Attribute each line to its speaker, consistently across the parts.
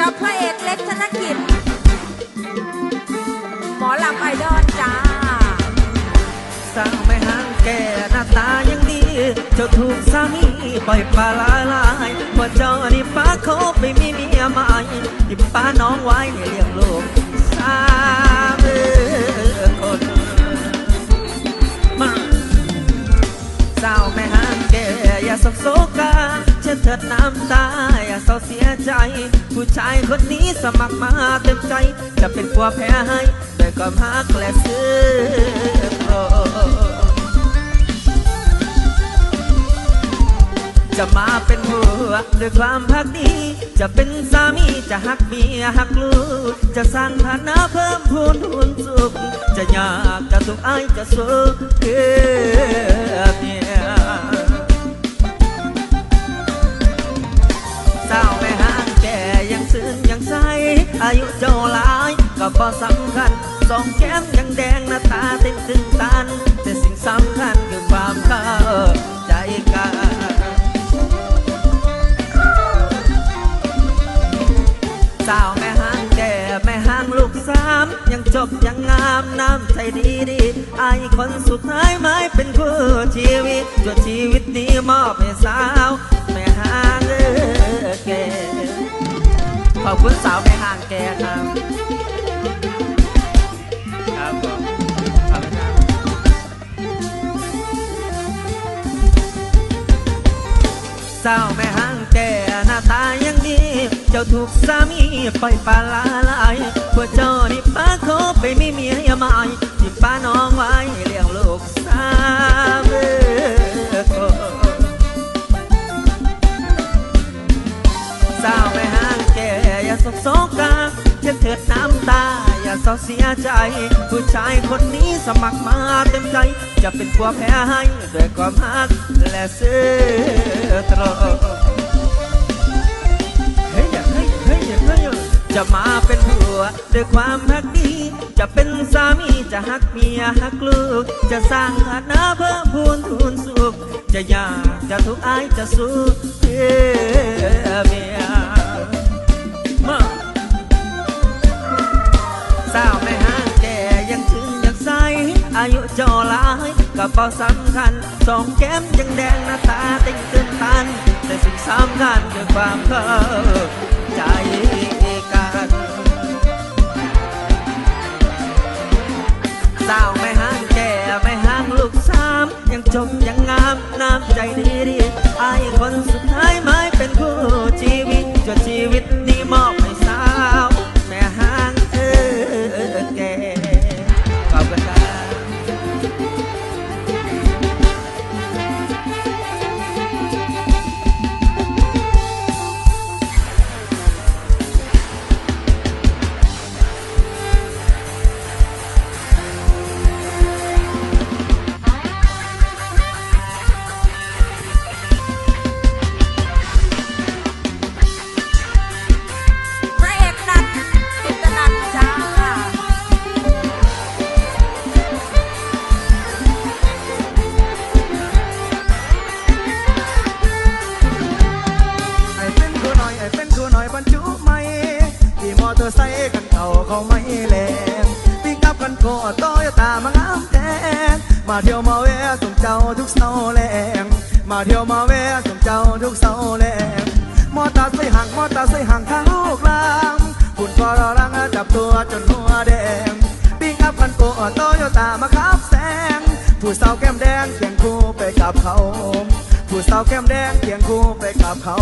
Speaker 1: กับพระเอกเล็กธนกิจ หมอลำไอดอลจ้า
Speaker 2: สางไม่ห่างแก่หน้าตายังดี เจ้าถูกสามีปล่อยปลาละลายว่าเจ้านี่ป้าเขาไปมีเมียใหม่ที่ป้าน้องไว้ให้เลี้ยงลูกสามคนมาสาวแม่ห้างแก่อย่าสกโศกา ช็ดเถิดน้ำตาอย่าเศร้าเสียใจ ผู้ชายคนนี้สมัครมาเต็มใจ จะเป็นผัวแพ้ให้ด้วยความฮักและซื้อโปรจะมาเป็นผัวด้วยความพักดี จะเป็นสามีจะหักเมียหักลูก จะสร้างฐานะเพิ่มพูนทุนสุข จะยากจะทุกข์อายจะสุขเพื่อเมีย อายุเจ้าหลายก็พอสำคัญสองแก้มยังแดงหน้าตาเต็มตึงตัน แต่สิ่งสำคัญคือความเข้าใจกันสาวแม่ห้างแก่แม่ห้างลูกสาม ยังจบยังงามน้ำใจดีดีไอายคนสุดท้ายไม่เป็นคู่ชีวิตจวชีวิตนี้มอบให้สาว แม่ห้างเออแก่ อบคุณสาวแม่ห้างแกครับ ครับผมขอบคุณครับสาวแม่ห้างแกหน้าตายังดี เจ้าถูกสามีปล่อยปลาละลายพวกเจ้านี่ป้าเขาไปมีเมียใหม่ที่ป้าน้องไว้เลี้ยงลูกสามเออคนสา โศกาเช็ดเถิดน้ำตา อย่าเศร้าเสียใจ ผู้ชายคนนี้สมัครมาเต็มใจ จะเป็นผัวแพ้ให้ด้วยความฮักและซื่อตรงเฮ้ยอย่าเฮ้ยเฮ้ยอย่าเฮ้ยจะมาเป็นผัวด้วยความฮักดี จะเป็นสามีจะฮักเมียฮักลูก จะสร้างฐานะเพิ่มพูนทุนสุข จะยากจะทุกข์อายจะสู้เพื่อายกระเป๋าสำคัญสองแก้มยังแดงหน้าตาต็งตื่นตัน แต่สิ่งสำคัญคือความเข้าใจกันสาวไม่ห่างแก่ไม่ห่างลูกสามยังจมยังงามน้ำใจดีดีไอคนสุดท้ายไม่เป็นคู่ ตัว
Speaker 1: จ
Speaker 3: นหัวแดงปิกอัพคันโกโตโยต้ามาขับแซงผู้สาวแก้มแดงเคียงคู่ไปกับเขา ผู้สาวแก้มแดงเคียงคู่ไปกับเขา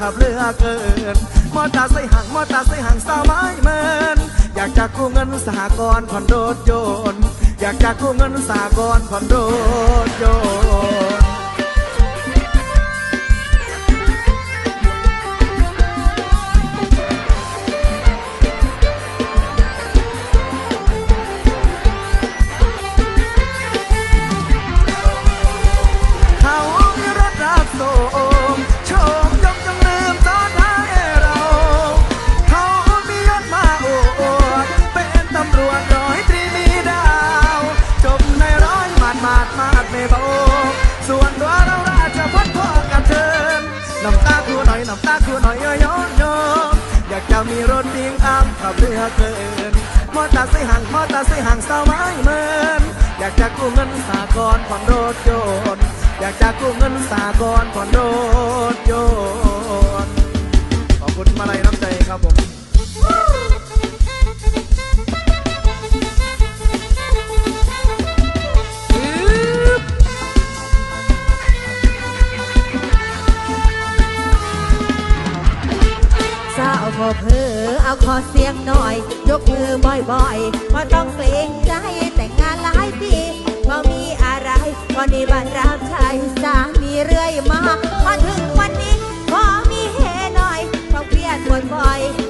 Speaker 3: ขับเรือเกิน มอเตอร์ไซค์ห่างมอเตอร์ไซค์ห่างสาวไม้เมินอยากจะกู้เงินสหกรณ์ผ่อนรถยนต์อยากจะกู้เงินสากลผ่อนรถยนต์ ยตรีมีดาวจบในร้อยหมาดหมาดมาดไม่เบาส่วนตัวเราราชพัฒพ่อกับเธอน้ำตาคูหน่อยน้ำตาคูหน่อยย้อยย้อนย้อยากจะมีรถดิ้งอ้ามขับเรือเกินมอตอร์ไซค์ห่างมอตอร์ไซค์ห่างสาวไม้เมินอยากจะกู้เงินสากลผ่อนรถยนต์อยากจะกู้เงินสากลผ่อนรถยนต์ขอบคุณมาลัยน้ำใจครับผม
Speaker 1: พอเพอเอาขอเสียงหน่อย ยกมือบ่อยๆว่าต้องเกรงใจแต่งงานหลายปีพอมีอะไรก็นิบันรับใช้สามีเรื่อยมา พอถึงวันนี้พอมีเฮหน่อยต้องเครียดบ่อยๆ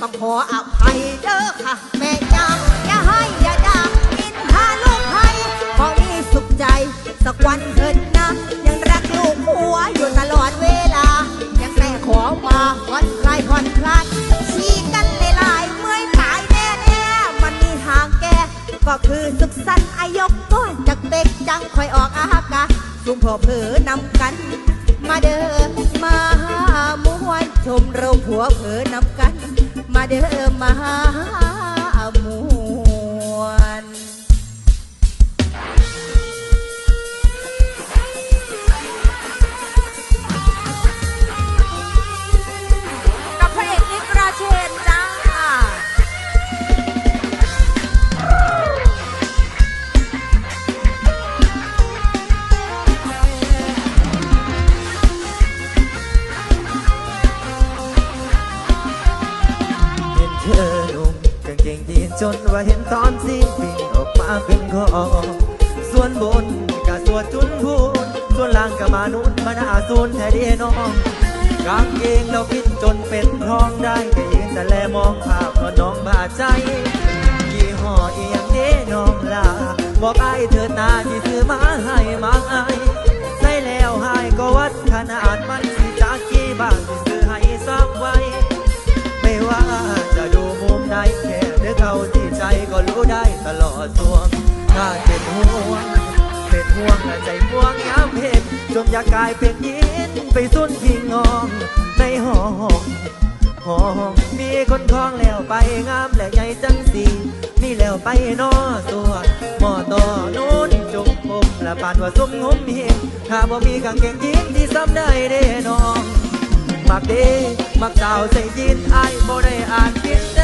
Speaker 1: ขใจต้องขออภัยเด้อค่ะ แม่ยาอย่าให้อย่าด่ากินทาลูกให้ขอมีสุขใจ สักวันเถิดนะ ยังรักลูกผัวอยู่ตลอดเวลา ยังแต่ขอมาผ่อนคลายผ่อนคลายฉีกกันหลายๆเมื่อยตายแน่ๆมันมีทางแก้ก็คือสุขสันต์อายกก้อนจากเด็กจังคอยออกอากาศซุ่มพอเผลอนำกัน มาเดินมามวนชมเราผัวเผลอนำกัน มาเดิมมามวน
Speaker 2: ธอนุ่งกางเกงยีนจนว่าเห็นตอนสิ้นปิ่งออกมาเป็นคอส่วนบนกะสวดจุนพูนส่วนล่างกะมานุนมาหน้าซูนแท้ดีน้องกางเกงเราพิดจนเป็นทองได้ก็ยืนแต่แลมองภาพว่าน้องบาดใจยี่ห้อเอียงเด้น้องลาบอกไอ้เถิดนาที่ซื้อมาให้มาไอใส่แล้วให้ก็วัดขนาดมันสิจากกี่บาทที่ซื้อให้ซักว้ไม่าจะดูมุมไหน รู้ได้ตลอสวงถ้าเป็นห่วงเป็นห่วงและใจพวงยามเพชรจนอยากกลายเป็นยินไปสุนที่งองในห้องห้องมีคนคล้องแล้วไปงามและใหญ่จังสีมีแล้วไปนอตัวหมอต่อนู้นจุกผมและปานว่าซุ่มงมเห็นถ้าบ่มีกางเกงยีนที่ซ้ำได้เด้น้องมักดีมักสาวใส่ยินไอ้บ่ได้อ่านกิน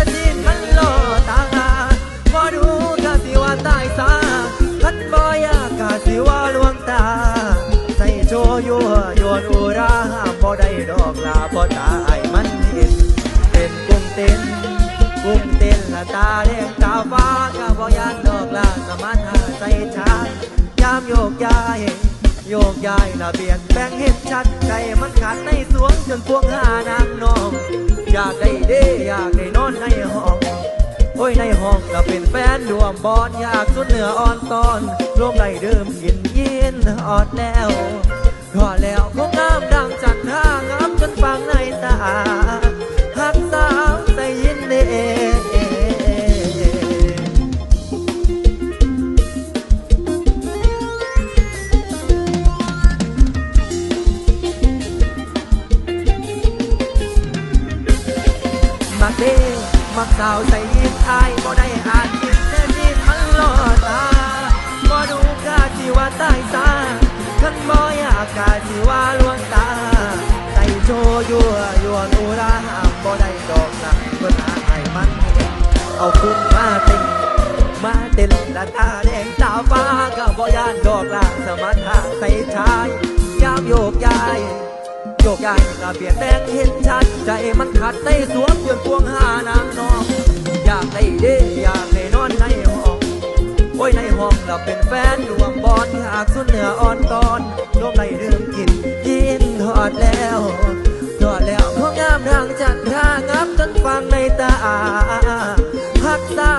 Speaker 2: ยั่วโยนอุราห้ามบ่ได้ดอกลาบ่ตาไอ้มันเห็นเต้นกุ้งเต้นกุ้งเต้นละตาแดงตาฟ้ากะบ่ยานดอกลาสมานหาใสชายามโยกย้ายโยกย้ายละเบียดแบ่งเห็นชัดใจมันขาดในสวงจนพวกหานางนอง อยากได้เด้อยากได้นอนในห้องโอ้ยในห้องก็เป็นแฟนรวมบอลอยากสุดเหนืออ่อนตอนรวมไรเดิมยินยินออดแล้ว รอแล้วคงงามดังจันทรางามจนฟังในตาหักสาวใส่ยินเด้มักเด้มักสาวใส่ยินอายบ่ได้อ่านกินแต่ยินมันล่อตาบ่ดูกาที่ว่าตายตา คันบ่อยากกาที่ว่าลวงตาใส่โชยั่วยวนอุราหามบ่ได้ดอกนะเพิ่นหาให้มัน เอาคุ้มมาเต็มมาเต็มละตาแดงตาฟ้าก็บ่ยานดอกลาสมรรถะใส่ชายยามโยกย้ายโยกย้ายก็เปลี่ยนแปลงเห็นชัด ใจมันขัดในสวมจนพวงหานางนองอยากได้เด้อยาก ยในห้องเราเป็นแฟนดวงบอลหากสุดเหนืออ่อนตอนลมไหลดื่มกินยินทอดแล้วทอดแล้วพองามทางจันทรางับจนฟังในตาหักตา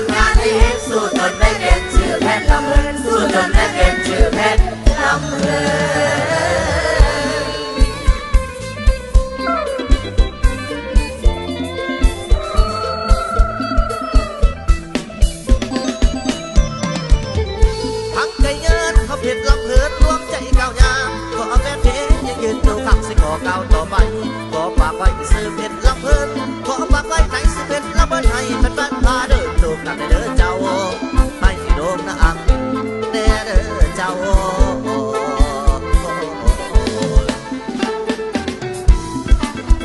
Speaker 2: น
Speaker 3: งานที่เห็นสู้จนได้
Speaker 1: เก็นชื่อแพทย์ลำเพลินสู้จนได้
Speaker 4: เก็นชื่อ
Speaker 1: แพทย์ลำเพลิ
Speaker 3: น